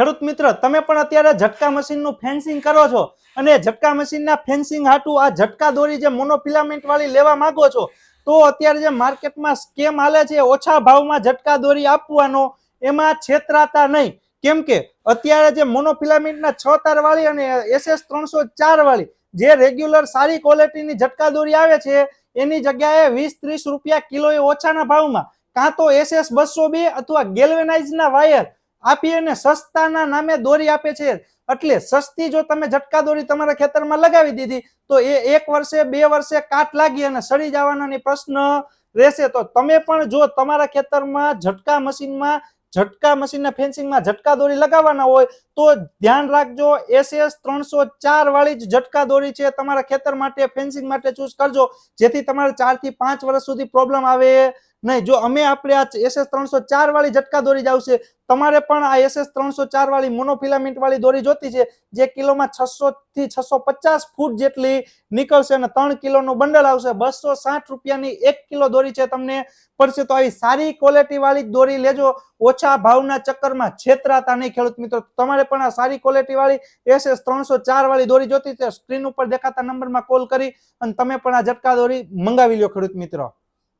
ખેડૂત મિત્ર, તમે પણ અત્યારે ઝટકા મશીનનું ફેન્સિંગ કરો છો અને ઝટકા મશીનના ફેન્સિંગ હાટું આ ઝટકા દોરી જે મોનોફિલામેન્ટ વાળી લેવા માંગો છો, તો અત્યારે જે માર્કેટમાં સ્કેમ હાલે છે, ઓછા ભાવમાં ઝટકા દોરી આપવાનો, એમાં છેતરાતા નહીં. કેમ કે અત્યારે જે મોનોફિલામેન્ટના છ તાર વાળી અને એસએસ ત્રણસો ચાર વાળી જે રેગ્યુલર સારી ક્વોલિટીની ઝટકા દોરી આવે છે, એની જગ્યાએ વીસ ત્રીસ રૂપિયા કિલો ઓછાના ભાવમાં, કાં તો એસએસ બસો બે અથવા ગેલ્વેનાઇઝના વાયર આપી અને સસ્તાના નામે દોરી આપે છે. એટલે સસ્તી જો તમે ઝટકા દોરી તમારા ખેતરમાં લગાવી દીધી, તો એ એક વર્ષે, બે વર્ષે કાટ લાગી અને સડી જવાનો પ્રશ્ન રહેશે. તો તમે પણ જો તમારા ખેતરમાં ઝટકા મશીનમાં, ઝટકા મશીનના ફેન્સિંગમાં ઝટકા દોરી લગાવવાના હોય, તો ધ્યાન રાખજો, એસએસ ત્રણસો ચાર વાળી જ ઝટકા દોરી છે તમારા ખેતર માટે, ફેન્સિંગ માટે ચૂઝ કરજો. જેથી તમારે ચારથી પાંચ વર્ષ સુધી પ્રોબ્લેમ આવે. નહીં, જો અમે આપણે આ એસએસ ત્રણસો ચાર વાળી ઝટકા દોરી જ આવશે તમારે પણ આ એસએસ ત્રણસો ચાર વાળી મોનોફિલામેન્ટ વાળી દોરી જોતી છે, જે કિલોમાં છસો થી છસો પચાસ ફૂટ જેટલી નીકળશે અને ત્રણ કિલોનું બંડલ આવશે. બસો સાઠ રૂપિયાની એક કિલો દોરી છે તમને પડશે. તો આવી સારી ક્વોલિટી વાળી દોરી લેજો. ઓછા ભાવના ચક્કરમાં છેતરાતા નહીં ખેડૂત મિત્રો. તમારે પણ આ સારી ક્વોલિટી વાળી એસએસ ત્રણસો ચાર વાળી દોરી જોતી છે. સ્ક્રીન ઉપર દેખાતા નંબરમાં કોલ કરી અને તમે પણ આ ઝટકા દોરી મંગાવી લો ખેડૂત મિત્રો.